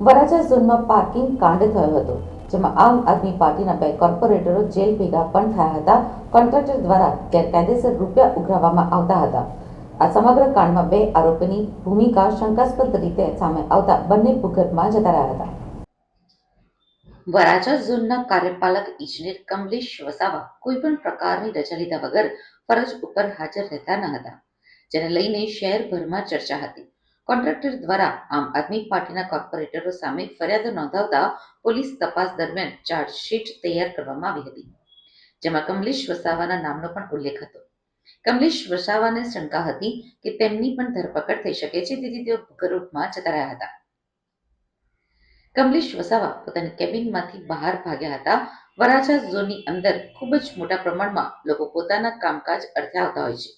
વરાછા ઝોનમાં પાર્કિંગ કાંડ થયો હતો, જેમાં આમ આદમી પાર્ટીના બે કોર્પોરેટરો જેલ ભેગા પણ થયા હતા, કોન્ટ્રાક્ટર દ્વારા ગેરકાયદેસર રૂપિયા ઉઘરાવવામાં આવતા હતા. આ સમગ્ર કાંડમાં બે આરોપીની ભૂમિકા શંકાસ્પદ રીતે સામે આવતા બંને ભૂગર્ભમાં જતા રહ્યા હતા. વરાછા ઝોનના કાર્યપાલક ઇજનેર કમલેશ વસાવા કોઈ પણ પ્રકારની રજા લીધા વગર ફરજ ઉપર હાજર રહેતા ન હતા, જેને લઈને શહેરભરમાં ચર્ચા હતી. કોન્ટ્રાક્ટર દ્વારા આમ આદમી પાર્ટીના કોર્પોરેટરો સામે ફરિયાદ નોંધાવતા પોલીસ તપાસ દરમિયાન ચાર્જશીટ તૈયાર કરવામાં આવી હતી, જેમાં કમલેશ વસાવાના નામનો પણ ઉલ્લેખ હતો. કમલેશ વસાવાને શંકા હતી કે તેમની પણ ધરપકડ થઈ શકે છે, તેથી તેઓ ગ્રુપમાં જતા રહ્યા હતા. કમલેશ વસાવા પોતાની કેબિનમાંથી બહાર ભાગ્યા હતા. વરાછા ઝોનની અંદર ખૂબ જ મોટા પ્રમાણમાં લોકો પોતાના કામકાજ અર્થે આવતા હોય છે.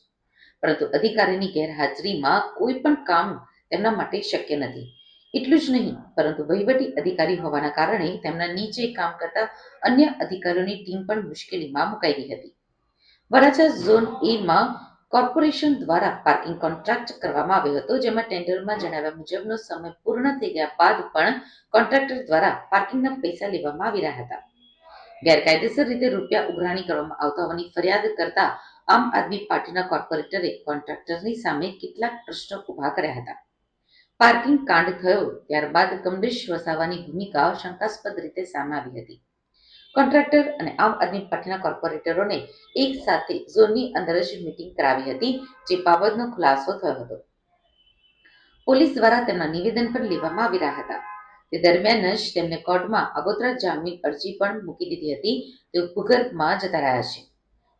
પરંતુ અધિકારીની ગેરહાજરીમાં કોઈ પણ કામ તેમના માટે શક્ય નથી. એટલું જ નહીં, પરંતુ વહીવટી અધિકારી હોવાના કારણે તેમના નીચે કામ કરતા અન્ય અધિકારીઓની ટીમ પણ મુશ્કેલીમાં મુકાઈ ગઈ હતી. વરાછા ઝોન એમાં કોર્પોરેશન દ્વારા પાર્કિંગ કોન્ટ્રાક્ટ કરવામાં આવ્યો હતો, જેમાં ટેન્ડરમાં જણાવ્યા મુજબનો સમય પૂર્ણ થઈ ગયા બાદ પણ કોન્ટ્રાક્ટર દ્વારા પાર્કિંગના પૈસા લેવામાં આવી રહ્યા હતા. ગેરકાયદેસર રીતે રૂપિયા ઉઘરાણી કરવામાં આવતા હોવાની ફરિયાદ કરતા આમ આદમી પાર્ટીના કોર્પોરેટરે કોન્ટ્રાક્ટરની સામે કેટલાક પ્રશ્નો ઊભા કર્યા હતા. પાર્કિંગ કાંડ થયો ત્યારબાદ કમલેશ વસાવાની ભૂમિકા શંકાસ્પદ રીતે સામે આવી હતી. કોન્ટ્રાક્ટર અને આમ આદમી પાર્ટીના કોર્પોરેટરોને એક સાથે ઝોનની અંદર જ મીટિંગ કરાવી હતી, જે બાબતનો ખુલાસો થયો હતો. પોલીસ દ્વારા તેમના નિવેદન પણ લેવામાં આવી રહ્યા હતા. તે દરમિયાન જ તેમને કોર્ટમાં આગોતરા જામીન અરજી પણ મૂકી દીધી હતી. તેઓ ભૂગર્ભમાં જતા રહ્યા છે.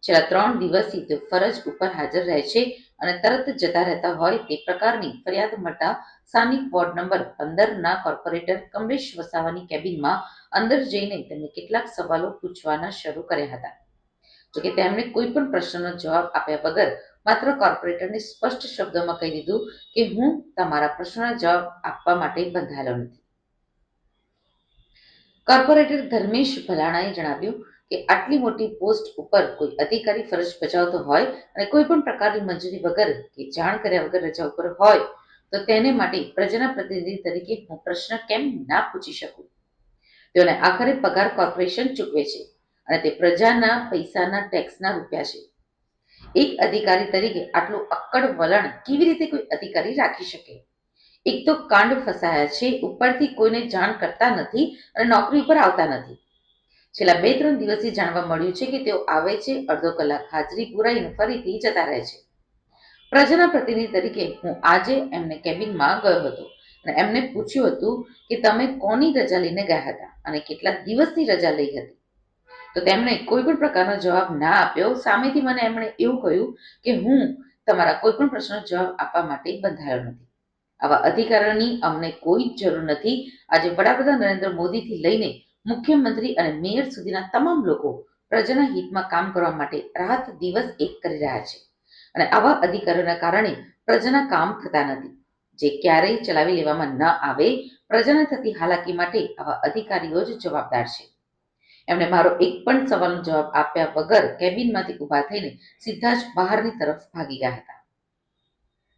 છેલ્લા ત્રણ દિવસથી તેઓ ફરજ ઉપર હાજર રહે છે. અને તરત જતા રહેતા હોય તે પ્રકારની ફરિયાદ મળતા સ્થાનિક વોર્ડ નંબર પંદરના કોર્પોરેટર કમલેશ વસાવાની કેબિનમાં અંદર જઈને તેમને કેટલાક સવાલો પૂછવાના શરૂ કર્યા હતા. જોકે તેમણે કોઈ પણ પ્રશ્નનો જવાબ આપ્યા વગર માત્ર કોર્પોરેટરને સ્પષ્ટ શબ્દોમાં કહી દીધું કે હું તમારા પ્રશ્નોના જવાબ આપવા માટે બંધાયેલો નથી. કોર્પોરેટર ધર્મેશ ભલાણાએ જણાવ્યું કે આટલી મોટી પોસ્ટ ઉપર કોઈ અધિકારી ફરજ બજાવતો હોય અને કોઈ પણ પ્રકારની મંજૂરી વગર કે જાણ કર્યા વગર રજા ઉપર હોય, તો તેને માટે પ્રજાના પ્રતિનિધિ તરીકે હું પ્રશ્ન કેમ ના પૂછી શકું? તેઓને આખરે પગાર કોર્પોરેશન ચૂકવે છે અને તે પ્રજાના પૈસાના ટેક્સના રૂપિયા છે. એક અધિકારી તરીકે આટલું અક્કડ વલણ કેવી રીતે કોઈ અધિકારી રાખી શકે? એક તો કાંડ ફસાયા છે, ઉપરથી કોઈને જાણ કરતા નથી અને નોકરી ઉપર આવતા નથી. છેલ્લા બે ત્રણ દિવસથી જાણવા મળ્યું છે કે તેઓ આવે છે, અડધો કલાક હાજરી પુરાઈને ફરીથી જતા રહે છે. પ્રજાના પ્રતિનિધિ તરીકે હું આજે એમને કેબિનમાં ગયો હતો અને એમને પૂછ્યું હતું કે તમે કોની રજા લઈને ગયા હતા અને કેટલા દિવસની રજા લઈ હતી? તો તેમણે કોઈ પણ પ્રકારનો જવાબ ના આપ્યો. સામેથી મને એમણે એવું કહ્યું કે હું તમારા કોઈ પણ પ્રશ્નનો જવાબ આપવા માટે બંધાયો નથી. આવા અધિકારોની અમને કોઈ જ જરૂર નથી. આજે વડાપ્રધાન નરેન્દ્ર મોદીથી લઈને મુખ્યમંત્રી અને મેયર સુધીના તમામ લોકો પ્રજાના હિતમાં કામ કરવા માટે રાત દિવસ એક કરી રહ્યા છે. અને આવા અધિકારીઓના કારણે પ્રજાના કામ થતા નથી. જે ક્યારેય ચલાવી લેવામાં ન આવે, પ્રજાને થતી હાલાકી માટે આવા અધિકારીઓ જ જવાબદાર છે. એમણે મારો એક પણ સવાલનો જવાબ આપ્યા વગર કેબિનમાંથી ઊભા થઈને સીધા જ બહારની તરફ ભાગી ગયા હતા.